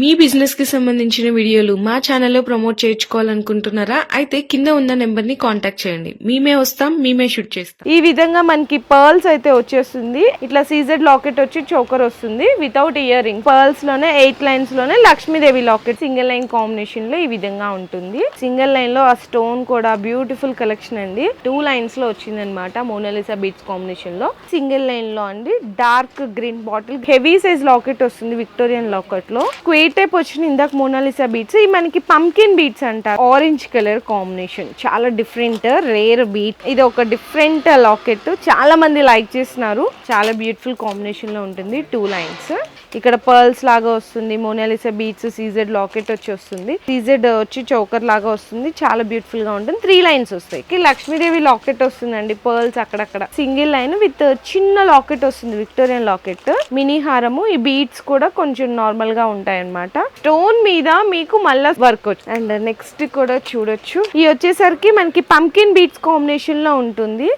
మీ బిజినెస్కి సంబంధించిన వీడియోలు మా ఛానల్లో ప్రమోట్ చేయించుకోవాలనుకుంటున్నారా? అయితే కింద ఉన్న నెంబర్ని కాంటాక్ట్ చేయండి. మేమే వస్తాం మేమే షూట్ చేస్తాం. ఈ విధంగా మనకి పర్ల్స్ అయితే వచ్చేస్తుంది. ఇట్లా సీజెడ్ లాకెట్ వచ్చి చోకర్ వస్తుంది వితౌట్ ఇయర్ రింగ్ పర్ల్స్లోనే ఎయిట్ లైన్స్లోనే లక్ష్మీదేవి లాకెట్ సింగిల్ లైన్ కాంబినేషన్లో ఈ విధంగా ఉంటుంది. సింగిల్ లైన్లో ఆ స్టోన్ కూడా బ్యూటిఫుల్ కలెక్షన్ అండి. టూ లైన్స్లో వచ్చింది అనమాట మోనాలిసా బీట్స్ కాంబినేషన్లో. సింగిల్ లైన్లో అండి dark green bottle heavy size locket వస్తుంది విక్టోరియన్ లాకెట్లో. క్వీ టైప్ వచ్చిన ఇందాక మోనాలిసా బీట్స్ ఈ మనకి పంకిన్ బీట్స్ అంటారు ఆరెంజ్ కలర్ కాంబినేషన్ చాలా డిఫరెంట్ రేర్ బీట్ ఇది ఒక డిఫరెంట్ లాకెట్ చాలా మంది లైక్ చేస్తున్నారు. చాలా బ్యూటిఫుల్ కాంబినేషన్లో ఉంటుంది. టూ లైన్స్ ఇక్కడ పర్ల్స్ లాగా వస్తుంది మోనాలిసా బీట్స్ సీజెడ్ లాకెట్ వచ్చి వస్తుంది. సీజెడ్ వచ్చి చౌకర్ లాగా వస్తుంది చాలా బ్యూటిఫుల్గా ఉంటుంది. త్రీ లైన్స్ వస్తాయి. లక్ష్మీదేవి లాకెట్ వస్తుందండి పర్ల్స్ అక్కడక్కడ. సింగిల్ లైన్ విత్ చిన్న లాకెట్ వస్తుంది విక్టోరియన్ లాకెట్. మినీ హారము ఈ బీట్స్ కూడా కొంచెం నార్మల్గా ఉంటాయి అనమాట స్టోన్ మీద మీకు మళ్ళా వర్క్ వచ్చు అండ్ నెక్స్ట్ కూడా చూడొచ్చు. ఈ వచ్చేసరికి మనకి పంకిన్ బీట్స్ కాంబినేషన్లో ఉంటుంది.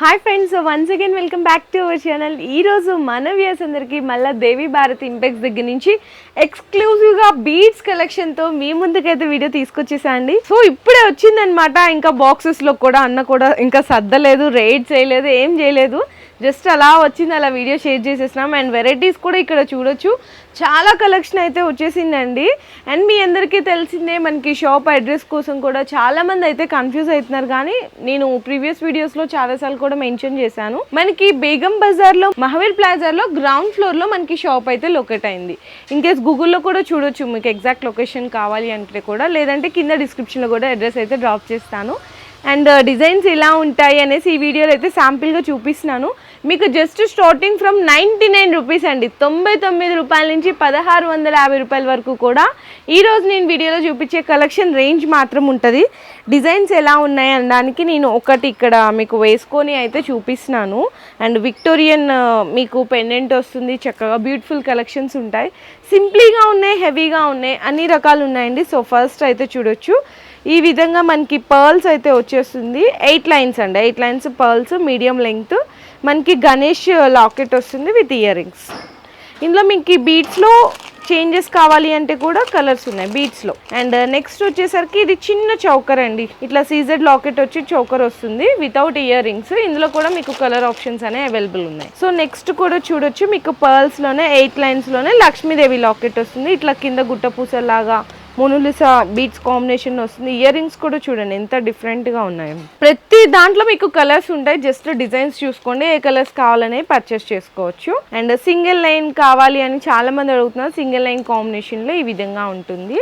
Hi friends once again welcome back to our channel ఈ రోజు మన వ్యూస్ అందరికి మళ్ళీ దేవి భారతి ఇంపెక్స్ దగ్గర నుంచి ఎక్స్క్లూజివ్గా బీడ్స్ కలెక్షన్తో మీ ముందుకైతే వీడియో తీసుకొచ్చేసా అండి. సో ఇప్పుడే వచ్చిందనమాట ఇంకా బాక్సెస్లో కూడా అన్న కూడా ఇంకా సర్దలేదు రేట్ చేయలేదు ఏం చేయలేదు. జస్ట్ అలా వచ్చింది అలా వీడియో షేర్ చేసేసినాం. అండ్ వెరైటీస్ కూడా ఇక్కడ చూడొచ్చు. చాలా కలెక్షన్ అయితే వచ్చేసిందండి. అండ్ మీ అందరికీ తెలిసిందే మనకి షాప్ అడ్రస్ కోసం కూడా చాలామంది అయితే కన్ఫ్యూజ్ అవుతున్నారు. కానీ నేను ప్రీవియస్ వీడియోస్లో చాలాసార్లు కూడా మెన్షన్ చేశాను. మనకి బేగం బజార్లో మహావీర్ ప్లాజాలో గ్రౌండ్ ఫ్లోర్లో మనకి షాప్ అయితే లొకేట్ అయింది. ఇన్కేస్ గూగుల్లో కూడా చూడొచ్చు మీకు ఎగ్జాక్ట్ లొకేషన్ కావాలి అంటే కూడా. లేదంటే కింద డిస్క్రిప్షన్లో కూడా అడ్రస్ అయితే డ్రాప్ చేస్తాను. అండ్ uh, డిజైన్స్ ఎలా ఉంటాయి అనేసి ఈ వీడియోలో అయితే శాంపిల్గా చూపిస్తున్నాను. మీకు just starting from ninety nine rupees అండి. తొంభై తొమ్మిది రూపాయల నుంచి పదహారు వందల యాభై రూపాయల వరకు కూడా ఈరోజు నేను వీడియోలో చూపించే కలెక్షన్ రేంజ్ మాత్రం ఉంటుంది. డిజైన్స్ ఎలా ఉన్నాయి అనడానికి నేను ఒకటి ఇక్కడ మీకు వేసుకొని అయితే చూపిస్తున్నాను. అండ్ విక్టోరియన్ uh, మీకు పెండెంట్ వస్తుంది. చక్కగా బ్యూటిఫుల్ కలెక్షన్స్ ఉంటాయి. సింప్లీగా ఉన్నాయి హెవీగా ఉన్నాయి అన్ని రకాలు ఉన్నాయండి. సో ఫస్ట్ అయితే చూడొచ్చు. ఈ విధంగా మనకి పర్ల్స్ అయితే వచ్చేస్తుంది. ఎయిట్ లైన్స్ అండి. Eight lines pearls medium length మనకి గణేష్ లాకెట్ వస్తుంది విత్ ఇయర్ రింగ్స్. ఇందులో మీకు బీట్స్లో చేంజెస్ కావాలి అంటే కూడా కలర్స్ ఉన్నాయి బీట్స్లో అండ్ నెక్స్ట్ వచ్చేసరికి ఇది చిన్న చౌకర్ అండి. ఇట్లా సీజెడ్ లాకెట్ వచ్చి చౌకర్ వస్తుంది వితౌట్ ఇయర్ రింగ్స్ ఇందులో కూడా మీకు కలర్ ఆప్షన్స్ అనేవి అవైలబుల్ ఉన్నాయి. సో నెక్స్ట్ కూడా చూడొచ్చు మీకు పర్ల్స్లోనే ఎయిట్ లైన్స్లోనే లక్ష్మీదేవి లాకెట్ వస్తుంది. ఇట్లా కింద గుట్ట పూసలాగా మొనులిసా బీట్స్ కాంబినేషన్ వస్తుంది. ఇయర్ రింగ్స్ కూడా చూడండి ఎంత డిఫరెంట్గా ఉన్నాయి. ప్రతి దాంట్లో మీకు కలర్స్ ఉంటాయి. జస్ట్ డిజైన్స్ చూసుకోండి ఏ కలర్స్ కావాలనే పర్చేస్ చేసుకోవచ్చు. అండ్ సింగిల్ లైన్ కావాలి అని చాలా మంది అడుగుతున్నారు. సింగిల్ లైన్ కాంబినేషన్లో ఈ విధంగా ఉంటుంది.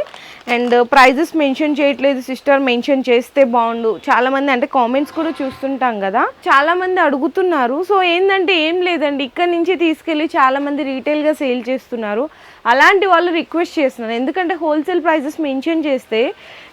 అండ్ ప్రైజెస్ మెన్షన్ చేయట్లేదు సిస్టర్. మెన్షన్ చేస్తే బాగుండు. చాలా మంది అంటే కామెంట్స్ కూడా చూస్తుంటాం కదా. చాలా మంది అడుగుతున్నారు. సో ఏంటంటే ఏం లేదండి. ఇక్కడ నుంచి తీసుకెళ్ళి చాలా మంది సేల్ చేస్తున్నారు. అలాంటి వాళ్ళు రిక్వెస్ట్ చేస్తున్నారు. ఎందుకంటే హోల్సేల్ ప్రైజెస్ మెన్షన్ చేస్తే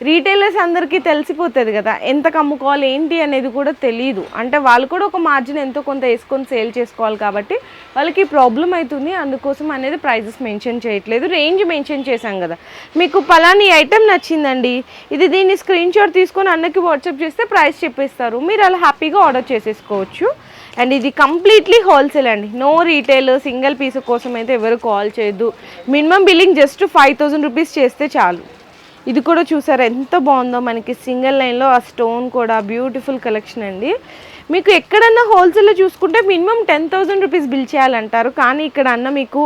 రీటైలర్స్ అందరికీ తెలిసిపోతుంది కదా. ఎంత అమ్ముకోవాలి ఏంటి అనేది కూడా తెలియదు అంటే వాళ్ళు కూడా ఒక మార్జిన్ ఎంతో కొంత వేసుకొని సేల్ చేసుకోవాలి కాబట్టి వాళ్ళకి ప్రాబ్లం అవుతుంది. అందుకోసం అనేది ప్రైజెస్ మెన్షన్ చేయట్లేదు. రేంజ్ మెన్షన్ చేశాం కదా. మీకు పలాని ఐటెం నచ్చిందండి. ఇది దీన్ని స్క్రీన్ షాట్ తీసుకొని అన్నకి వాట్సాప్ చేస్తే ప్రైస్ చెప్పేస్తారు. మీరు అలా హ్యాపీగా ఆర్డర్ చేసేసుకోవచ్చు. అండ్ ఇది కంప్లీట్లీ హోల్సేల్ అండి. నో రీటైల్ సింగిల్ పీస్ కోసం అయితే ఎవరు కాల్ చేయొద్దు. Minimum billing just five thousand rupees చేస్తే చాలు. ఇది కూడా చూసారా ఎంత బాగుందో మనకి సింగిల్ లైన్లో ఆ స్టోన్ కూడా బ్యూటిఫుల్ కలెక్షన్ అండి. మీకు ఎక్కడన్నా హోల్సేల్లో చూసుకుంటే minimum ten thousand rupees bill చేయాలంటారు. కానీ ఇక్కడ అన్న మీకు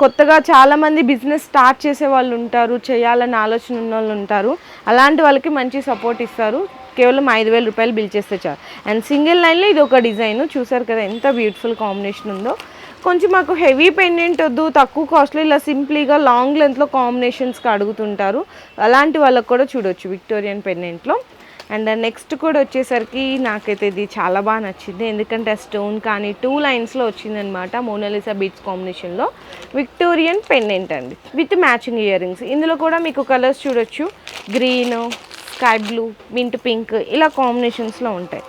కొత్తగా చాలామంది బిజినెస్ స్టార్ట్ చేసే వాళ్ళు ఉంటారు చేయాలని ఆలోచన ఉన్న వాళ్ళు ఉంటారు. అలాంటి వాళ్ళకి మంచి సపోర్ట్ ఇస్తారు. కేవలం ఐదు వేల రూపాయలు బిల్ చేస్తే చాలు. అండ్ సింగిల్ లైన్లో ఇది ఒక డిజైన్ చూసారు కదా ఎంత బ్యూటిఫుల్ కాంబినేషన్ ఉందో. కొంచెం మాకు హెవీ పెండెంట్ వద్దు తక్కువ కాస్ట్లో ఇలా సింప్లీగా లాంగ్ లెంత్లో కాంబినేషన్స్కి అడుగుతుంటారు. అలాంటి వాళ్ళకి కూడా చూడొచ్చు విక్టోరియన్ పెండెంట్లో అండ్ నెక్స్ట్ కూడా వచ్చేసరికి నాకైతే ఇది చాలా బాగా నచ్చింది. ఎందుకంటే ఆ స్టోన్ కానీ టూ లైన్స్లో వచ్చిందనమాట మోనాలిసా బీట్స్ కాంబినేషన్లో. విక్టోరియన్ పెండెంట్ అండి విత్ మ్యాచింగ్ ఇయర్ రింగ్స్ ఇందులో కూడా మీకు కలర్స్ చూడొచ్చు. Green sky blue mint pink ఇలా కాంబినేషన్స్లో ఉంటాయి.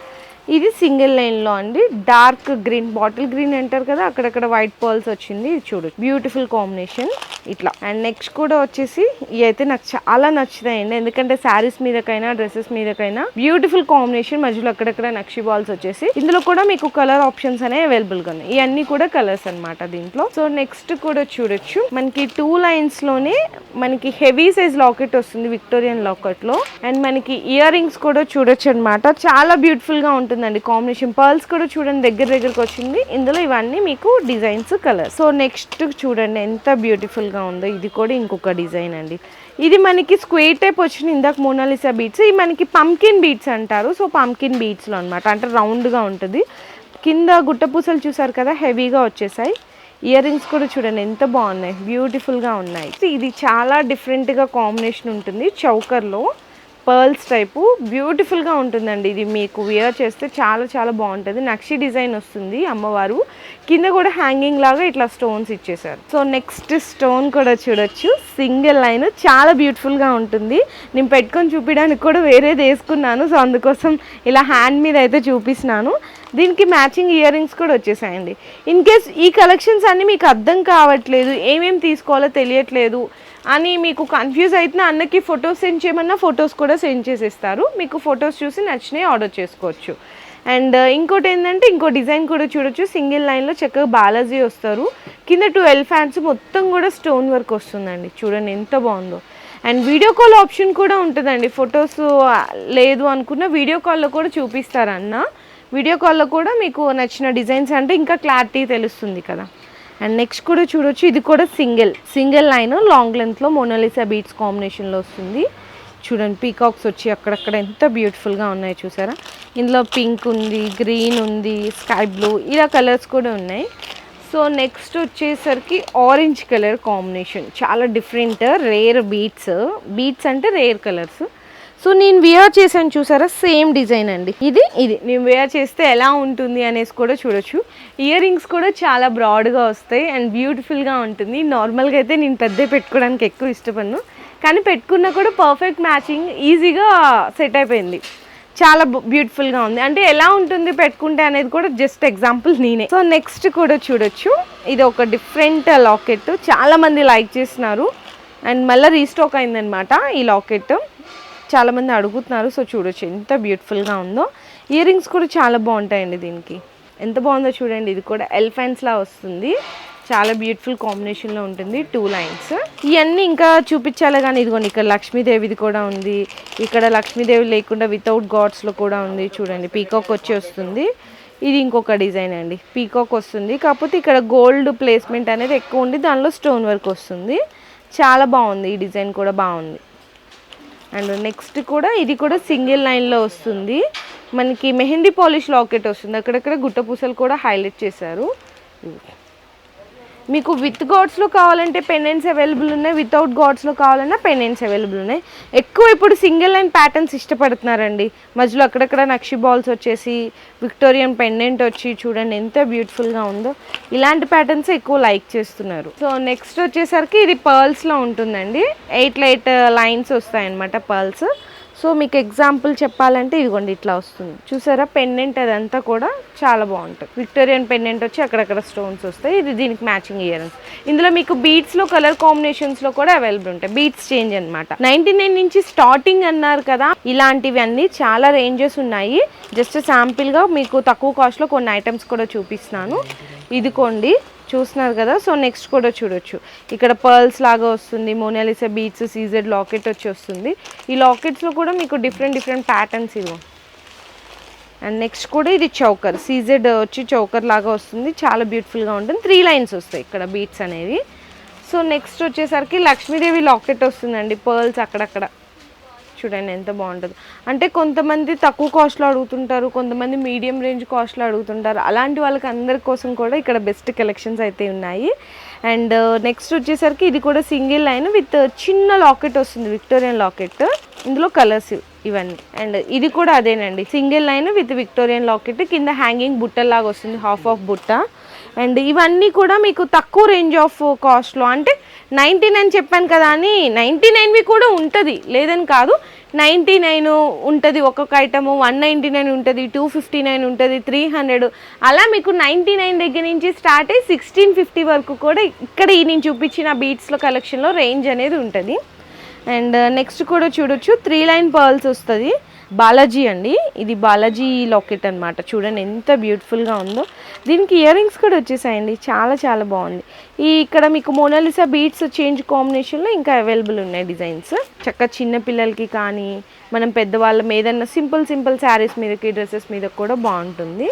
ఇది సింగిల్ లైన్లో అండి. డార్క్ గ్రీన్ బాటిల్ గ్రీన్ అంటారు కదా అక్కడక్కడ వైట్ పర్ల్స్ వచ్చింది. ఇది చూడు బ్యూటిఫుల్ కాంబినేషన్. ఇట్లా. అండ్ నెక్స్ట్ కూడా వచ్చేసి ఇవి అయితే నాకు చాలా నచ్చుతాయండి ఎందుకంటే శారీస్ మీదకైనా డ్రెస్సెస్ మీదకైనా బ్యూటిఫుల్ కాంబినేషన్ మధ్యలో అక్కడక్కడ నక్షి బాల్స్ వచ్చేసి. ఇందులో కూడా మీకు కలర్ ఆప్షన్స్ అనేవి అవైలబుల్గా ఉన్నాయి. ఇవన్నీ కూడా కలర్స్ అన్నమాట దీంట్లో. సో నెక్స్ట్ కూడా చూడొచ్చు. మనకి టూ లైన్స్లోనే మనకి హెవీ సైజ్ లాకెట్ వస్తుంది విక్టోరియన్ లాకెట్లో అండ్ మనకి ఇయర్ రింగ్స్ కూడా చూడొచ్చు అనమాట చాలా బ్యూటిఫుల్గా ఉంటుందండి కాంబినేషన్. పర్ల్స్ కూడా చూడండి దగ్గర దగ్గరకు వచ్చింది. ఇందులో ఇవన్నీ మీకు డిజైన్స్ కలర్ సో నెక్స్ట్ చూడండి ఎంత బ్యూటిఫుల్ గా ఉందో ఇది కూడా ఇంకొక డిజైన్ అండి. ఇది మనకి స్క్వేర్ టైప్ వచ్చింది. ఇందాక మోనాలిసా బీట్స్ ఇవి మనకి పంకిన్ బీట్స్ అంటారు. సో పంకిన్ బీట్స్లో అనమాట అంటే రౌండ్గా ఉంటుంది. కింద గుట్టపూసలు చూసారు కదా? హెవీగా వచ్చేసాయి. ఇయర్ రింగ్స్ కూడా చూడండి. ఎంత బాగున్నాయి. బ్యూటిఫుల్గా ఉన్నాయి. ఇది చాలా డిఫరెంట్గా కాంబినేషన్ ఉంటుంది. చౌకర్లో. Pearls type. బ్యూటిఫుల్గా ఉంటుందండి ఇది మీకు. వేర్ చేస్తే చాలా చాలా బాగుంటుంది. నక్షి డిజైన్ వస్తుంది అమ్మవారు. కింద కూడా హ్యాంగింగ్ లాగా ఇట్లా స్టోన్స్ ఇచ్చేసారు సో నెక్స్ట్ స్టోన్ కూడా చూడొచ్చు. Single line. చాలా బ్యూటిఫుల్గా ఉంటుంది. నేను పెట్టుకొని చూపించడానికి కూడా వేరేది వేసుకున్నాను. సో అందుకోసం ఇలా హ్యాండ్ మీద అయితే చూపిస్తున్నాను. దీనికి మ్యాచింగ్ ఇయర్ రింగ్స్ కూడా వచ్చేసాయండి. ఇన్ కేస్ ఈ కలెక్షన్స్ అన్నీ మీకు అర్థం కావట్లేదు ఏమేమి తీసుకోవాలో తెలియట్లేదు అని మీకు కన్ఫ్యూజ్ అయితే అన్నకి ఫొటోస్ సెండ్ చేయమన్నా ఫొటోస్ కూడా సెండ్ చేసేస్తారు. మీకు ఫొటోస్ చూసి నచ్చినవి ఆర్డర్ చేసుకోవచ్చు. అండ్ uh, ఇంకోటి ఏంటంటే ఇంకో డిజైన్ కూడా చూడొచ్చు. సింగిల్ లైన్లో చక్కగా బాలాజీ వస్తారు. కింద ట్వెల్వ్ ఫ్యాన్స్ మొత్తం కూడా స్టోన్ వర్క్ వస్తుందండి. చూడండి ఎంత బాగుందో. అండ్ వీడియో కాల్ ఆప్షన్ కూడా ఉంటుందండి. ఫొటోస్ uh, లేదు అనుకున్న వీడియో కాల్లో కూడా చూపిస్తారు అన్న వీడియో కాల్లో కూడా మీకు నచ్చిన డిజైన్స్ అంటే ఇంకా క్లారిటీ తెలుస్తుంది కదా. అండ్ నెక్స్ట్ కూడా చూడొచ్చు ఇది కూడా సింగిల్. సింగిల్ లైన్ లాంగ్ లెంత్లో మోనాలిసా బీట్స్ కాంబినేషన్లో వస్తుంది. చూడండి పీకాక్స్ వచ్చి అక్కడక్కడ ఎంత బ్యూటిఫుల్గా ఉన్నాయి చూసారా? ఇందులో పింక్ ఉంది గ్రీన్ ఉంది స్కై బ్లూ ఇలా కలర్స్ కూడా ఉన్నాయి. సో నెక్స్ట్ వచ్చేసరికి ఆరెంజ్ కలర్ కాంబినేషన్. చాలా డిఫరెంట్ రేర్ బీట్స్. బీట్స్ అంటే రేర్ కలర్స్. సో నేను వేర్ చేశాను చూసారా? సేమ్ డిజైన్ అండి. ఇది ఇది. నేను వేర్ చేస్తే ఎలా ఉంటుంది అనేసి కూడా చూడొచ్చు. ఇయర్ రింగ్స్ కూడా చాలా బ్రాడ్గా వస్తాయి అండ్ బ్యూటిఫుల్గా ఉంటుంది. నార్మల్గా అయితే నేను పెద్ద పెట్టుకోవడానికి ఎక్కువ ఇష్టపడను. కానీ పెట్టుకున్నా కూడా పర్ఫెక్ట్ మ్యాచింగ్ ఈజీగా సెట్ అయిపోయింది. చాలా బ్యూటిఫుల్గా ఉంది. అంటే ఎలా ఉంటుంది పెట్టుకుంటే అనేది కూడా జస్ట్ ఎగ్జాంపుల్ నేనే. సో నెక్స్ట్ కూడా చూడొచ్చు. ఇది ఒక డిఫరెంట్ లాకెట్ చాలామంది లైక్ చేస్తున్నారు. అండ్ మళ్ళీ రీస్టాక్ అయిందనమాట ఈ లాకెట్ చాలామంది అడుగుతున్నారు. సో చూడొచ్చు ఎంత బ్యూటిఫుల్గా ఉందో. ఇయర్ రింగ్స్ కూడా చాలా బాగుంటాయండి దీనికి. ఎంత బాగుందో చూడండి. ఇది కూడా ఎలిఫెంట్స్లా వస్తుంది. చాలా బ్యూటిఫుల్ కాంబినేషన్లో ఉంటుంది. టూ లైన్స్ ఇవన్నీ ఇంకా చూపించాలి కానీ ఇదిగోండి ఇక్కడ లక్ష్మీదేవిది కూడా ఉంది. ఇక్కడ లక్ష్మీదేవి లేకుండా వితౌట్ గాడ్స్లో కూడా ఉంది చూడండి. పీకాక్ వచ్చి వస్తుంది. ఇది ఇంకొక డిజైన్ అండి. పీకాక్ వస్తుంది. కాకపోతే ఇక్కడ గోల్డ్ ప్లేస్మెంట్ అనేది ఎక్కువ ఉంది. దానిలో స్టోన్ వర్క్ వస్తుంది. చాలా బాగుంది. ఈ డిజైన్ కూడా బాగుంది. అండ్ నెక్స్ట్ కూడా ఇది కూడా సింగిల్ లైన్లో వస్తుంది. మనకి మెహందీ పాలిష్ లాకెట్ వస్తుంది. అక్కడక్కడ గుట్ట పూసలు కూడా హైలైట్ చేశారు. మీకు విత్ గాడ్స్లో కావాలంటే పెండెంట్స్ అవైలబుల్ ఉన్నాయి వితౌట్ గాడ్స్లో కావాలన్నా పెండెంట్స్ అవైలబుల్ ఉన్నాయి. ఎక్కువ ఇప్పుడు సింగిల్ లైన్ ప్యాటర్న్స్ ఇష్టపడుతున్నారండి. మధ్యలో అక్కడక్కడ నక్షి బాల్స్ వచ్చేసి విక్టోరియన్ పెండెంట్ వచ్చి చూడండి ఎంత బ్యూటిఫుల్గా ఉందో. ఇలాంటి ప్యాటర్న్స్ ఎక్కువ లైక్ చేస్తున్నారు. సో నెక్స్ట్ వచ్చేసరికి ఇది పర్ల్స్లో ఉంటుందండి. ఎయిట్ లైట్ లైన్స్ వస్తాయన్నమాట పర్ల్స్ సో మీకు ఎగ్జాంపుల్ చెప్పాలంటే ఇదిగోండి ఇట్లా వస్తుంది. చూసారా? పెండెంట్ అదంతా కూడా చాలా బాగుంటుంది. విక్టోరియన్ పెండెంట్ వచ్చి అక్కడక్కడ స్టోన్స్ వస్తాయి. ఇది దీనికి మ్యాచింగ్ ఇయర్స్ ఇందులో మీకు బీట్స్లో కలర్ కాంబినేషన్స్లో కూడా అవైలబుల్ ఉంటాయి. బీట్స్ చేంజ్ అనమాట నైంటీ నైన్ నుంచి స్టార్టింగ్ అన్నారు కదా ఇలాంటివి అన్నీ చాలా రేంజెస్ ఉన్నాయి. జస్ట్ శాంపిల్గా మీకు తక్కువ కాస్ట్లో కొన్ని ఐటమ్స్ కూడా చూపిస్తున్నాను. ఇదికోండి చూస్తున్నారు కదా సో నెక్స్ట్ కూడా చూడొచ్చు. ఇక్కడ పర్ల్స్ లాగా వస్తుంది మోనాలిసా బీట్స్ సీజెడ్ లాకెట్ వచ్చి వస్తుంది. ఈ లాకెట్స్లో కూడా మీకు డిఫరెంట్ డిఫరెంట్ ప్యాటర్న్స్ ఇవ్వ. అండ్ నెక్స్ట్ కూడా ఇది చౌకర్ సీజెడ్ వచ్చి చౌకర్ లాగా వస్తుంది చాలా బ్యూటిఫుల్గా ఉంటుంది. త్రీ లైన్స్ వస్తాయి ఇక్కడ బీట్స్ అనేవి. సో నెక్స్ట్ వచ్చేసరికి లక్ష్మీదేవి లాకెట్ వస్తుందండి పర్ల్స్ అక్కడక్కడ. చూడండి ఎంత బాగుంటుంది. అంటే కొంతమంది తక్కువ కాస్ట్లో అడుగుతుంటారు కొంతమంది మీడియం రేంజ్ కాస్ట్లో అడుగుతుంటారు. అలాంటి వాళ్ళకి అందరి కోసం కూడా ఇక్కడ బెస్ట్ కలెక్షన్స్ అయితే ఉన్నాయి. అండ్ uh, నెక్స్ట్ వచ్చేసరికి ఇది కూడా సింగిల్ లైన్ విత్ చిన్న లాకెట్ వస్తుంది విక్టోరియన్ లాకెట్. ఇందులో కలర్స్ ఇవన్నీ. అండ్ ఇది కూడా అదేనండి. Single line with Victorian locket. కింద హ్యాంగింగ్ బుట్టలాగా వస్తుంది హాఫ్ ఆఫ్ బుట్ట. అండ్ ఇవన్నీ కూడా మీకు తక్కువ రేంజ్ ఆఫ్ కాస్ట్లో అంటే నైంటీ నైన్ చెప్పాను కదా అని నైంటీ నైన్వి కూడా ఉంటుంది. లేదని కాదు నైంటీ నైన్ ఉంటుంది ఒక్కొక్క ఐటమ్ వన్ నైంటీ నైన్ ఉంటుంది టూ ఫిఫ్టీ నైన్ ఉంటుంది త్రీ హండ్రెడ్. అలా మీకు నైంటీ నైన్ దగ్గర నుంచి స్టార్ట్ అయ్యి సిక్స్టీన్ ఫిఫ్టీ వరకు కూడా ఇక్కడ ఈ నేను చూపించిన బీట్స్లో కలెక్షన్లో రేంజ్ అనేది ఉంటుంది. అండ్ నెక్స్ట్ కూడా చూడొచ్చు త్రీ లైన్ పర్ల్స్ వస్తుంది. బాలాజీ అండి. ఇది బాలాజీ లాకెట్ అన్నమాట. చూడండి ఎంత బ్యూటిఫుల్గా ఉందో. దీనికి ఇయర్ రింగ్స్ కూడా వచ్చేసాయండి. చాలా చాలా బాగుంది. ఈ ఇక్కడ మీకు మోనాలిసా బీట్స్ చేంజ్ కాంబినేషన్లో ఇంకా అవైలబుల్ ఉన్నాయి డిజైన్స్. చక్క చిన్న పిల్లలకి కానీ మనం పెద్దవాళ్ళ ఏదన్నా సింపుల్ సింపుల్ శారీస్ మీదకి డ్రెస్సెస్ మీద కూడా బాగుంటుంది.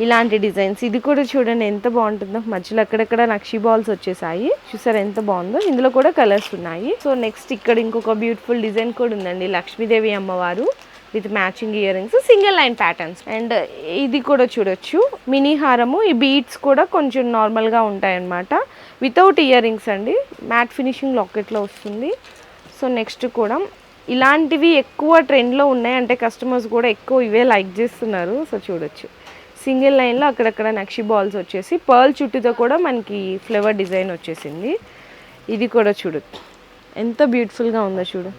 ఇలాంటి డిజైన్స్. ఇది కూడా చూడండి ఎంత బాగుంటుందో. మధ్యలో అక్కడక్కడ నక్షి బాల్స్ వచ్చేసాయి. చూసారా ఎంత బాగుందో. ఇందులో కూడా కలర్స్ ఉన్నాయి. సో నెక్స్ట్ ఇక్కడ ఇంకొక బ్యూటిఫుల్ డిజైన్ కూడా ఉందండి. లక్ష్మీదేవి అమ్మవారు. With matching ear rings single line patterns. And ఇది కూడా చూడొచ్చు. మినీ హారము ఈ బీట్స్ కూడా కొంచెం నార్మల్గా ఉంటాయన్నమాట. వితౌట్ ఇయర్ రింగ్స్ అండి. మ్యాట్ ఫినిషింగ్ లాకెట్లో వస్తుంది. సో నెక్స్ట్ కూడా ఇలాంటివి ఎక్కువ ట్రెండ్లో ఉన్నాయి. అంటే కస్టమర్స్ కూడా ఎక్కువ ఇవే లైక్ చేస్తున్నారు. సో చూడొచ్చు. సింగిల్ లైన్లో అక్కడక్కడ నక్షి బాల్స్ వచ్చేసి పర్ల్ చుట్టూతో కూడా మనకి ఫ్లేవర్ డిజైన్ వచ్చేసింది. ఇది కూడా చూడొచ్చు ఎంత బ్యూటిఫుల్గా ఉందో చూడు.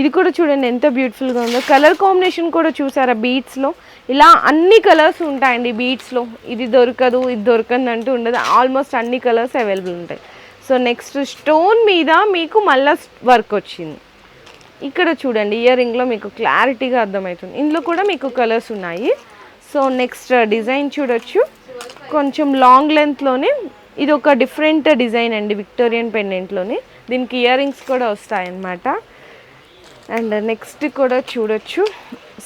ఇది కూడా చూడండి ఎంత బ్యూటిఫుల్గా ఉందో. కలర్ కాంబినేషన్ కూడా చూసారా బీట్స్లో ఇలా అన్ని కలర్స్ ఉంటాయండి బీట్స్లో ఇది దొరకదు ఇది దొరకదు అంటూ ఉండదు. ఆల్మోస్ట్ అన్ని కలర్స్ అవైలబుల్ ఉంటాయి. సో నెక్స్ట్ స్టోన్ మీద మీకు మళ్ళీ వర్క్ వచ్చింది. ఇక్కడ చూడండి ఇయర్ రింగ్లో మీకు క్లారిటీగా అర్థమవుతుంది. ఇందులో కూడా మీకు కలర్స్ ఉన్నాయి. సో నెక్స్ట్ డిజైన్ చూడొచ్చు. కొంచెం లాంగ్ లెంత్లోనే ఇది ఒక డిఫరెంట్ డిజైన్ అండి విక్టోరియన్ పెండెంట్లోని దీనికి ఇయర్ రింగ్స్ కూడా వస్తాయన్నమాట. అండ్ నెక్స్ట్ కూడా చూడొచ్చు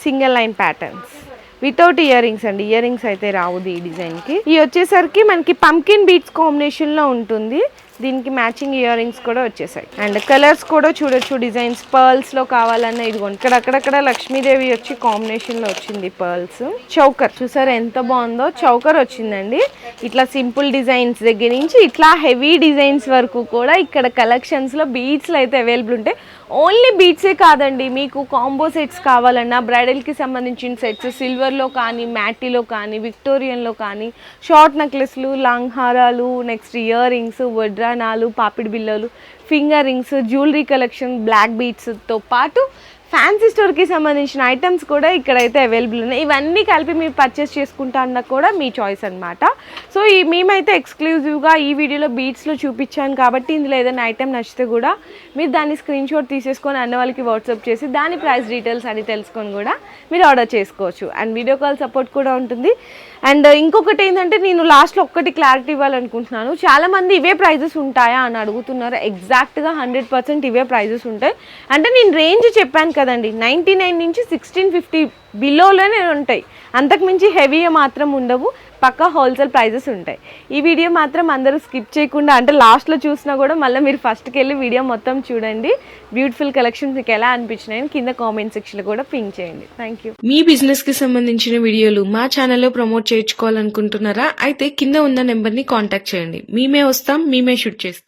single line patterns. Without ear rings అండి. ఇయర్ రింగ్స్ అయితే రావు ఈ డిజైన్కి. ఈ వచ్చేసరికి మనకి పంకిన్ బీట్స్ కాంబినేషన్లో ఉంటుంది. దీనికి మ్యాచింగ్ ఇయర్ రింగ్స్ కూడా వచ్చేసాయి. అండ్ కలర్స్ కూడా చూడొచ్చు డిజైన్స్. పర్ల్స్లో కావాలన్న ఇదిగోండి. ఇక్కడ అక్కడక్కడ లక్ష్మీదేవి వచ్చి కాంబినేషన్లో వచ్చింది పర్ల్స్. చౌకర్ చూసారు ఎంత బాగుందో? చౌకర్ వచ్చిందండి. ఇట్లా సింపుల్ డిజైన్స్ దగ్గర నుంచి ఇట్లా హెవీ డిజైన్స్ వరకు కూడా ఇక్కడ కలెక్షన్స్లో బీట్స్లో అయితే అవైలబుల్ ఉంటాయి ఓన్లీ బీట్సే కాదండి. మీకు కాంబో సెట్స్ కావాలన్నా బ్రైడల్కి సంబంధించిన సెట్స్ సిల్వర్లో కానీ మ్యాటీలో కానీ విక్టోరియన్లో కానీ షార్ట్ నెక్లెస్లు లాంగ్ హారాలు నెక్స్ట్ ఇయర్ రింగ్స్ వడ్రానాలు పాపిడి బిల్లలు finger rings jewellery collection black బీట్స్తో పాటు ఫ్యాన్సీ స్టోర్కి సంబంధించిన ఐటమ్స్ కూడా ఇక్కడైతే అవైలబుల్ ఉన్నాయి. ఇవన్నీ కలిపి మీరు పర్చేస్ చేసుకుంటా అన్న కూడా మీ చాయిస్ అనమాట సో ఈ మేమైతే ఎక్స్క్లూజివ్గా ఈ వీడియోలో బీట్స్లో చూపించాను కాబట్టి ఇందులో ఏదైనా ఐటమ్ నచ్చితే కూడా మీరు దాన్ని స్క్రీన్ షాట్ తీసేసుకొని అన్న వాళ్ళకి వాట్సాప్ చేసి దాని ప్రైస్ డీటెయిల్స్ అని తెలుసుకొని కూడా మీరు ఆర్డర్ చేసుకోవచ్చు. అండ్ వీడియో కాల్ సపోర్ట్ కూడా ఉంటుంది. అండ్ ఇంకొకటి ఏంటంటే నేను లాస్ట్లో ఒక్కటి క్లారిటీ ఇవ్వాలనుకుంటున్నాను. చాలా మంది ఇవే ప్రైజెస్ ఉంటాయా అని అడుగుతున్నారు. ఎగ్జాక్ట్గా హండ్రెడ్ పర్సెంట్ ఇవే ప్రైజెస్ ఉంటాయి. అంటే నేను రేంజ్ చెప్పాను కదండి. నైంటీ నైన్ నుంచి సిక్స్టీన్ ఫిఫ్టీ బిలోలోనే ఉంటాయి. అంతకుమించి హెవీగా మాత్రం ఉండవు. పక్కా హోల్సేల్ ప్రైజెస్ ఉంటాయి. ఈ వీడియో మాత్రం అందరూ స్కిప్ చేయకుండా అంటే లాస్ట్లో చూసినా కూడా మళ్ళీ మీరు ఫస్ట్కి వెళ్ళి వీడియో మొత్తం చూడండి. బ్యూటిఫుల్ కలెక్షన్స్ మీకు ఎలా అనిపించినాయని కింద కామెంట్ సెక్షన్లో కూడా పింక్ చేయండి. Thank you. మీ బిజినెస్కి సంబంధించిన వీడియోలు మా ఛానల్లో ప్రమోట్ చేయించుకోవాలనుకుంటున్నారా? అయితే కింద ఉన్న నెంబర్ని కాంటాక్ట్ చేయండి. మేమే వస్తాం మేమే షూట్ చేస్తాం.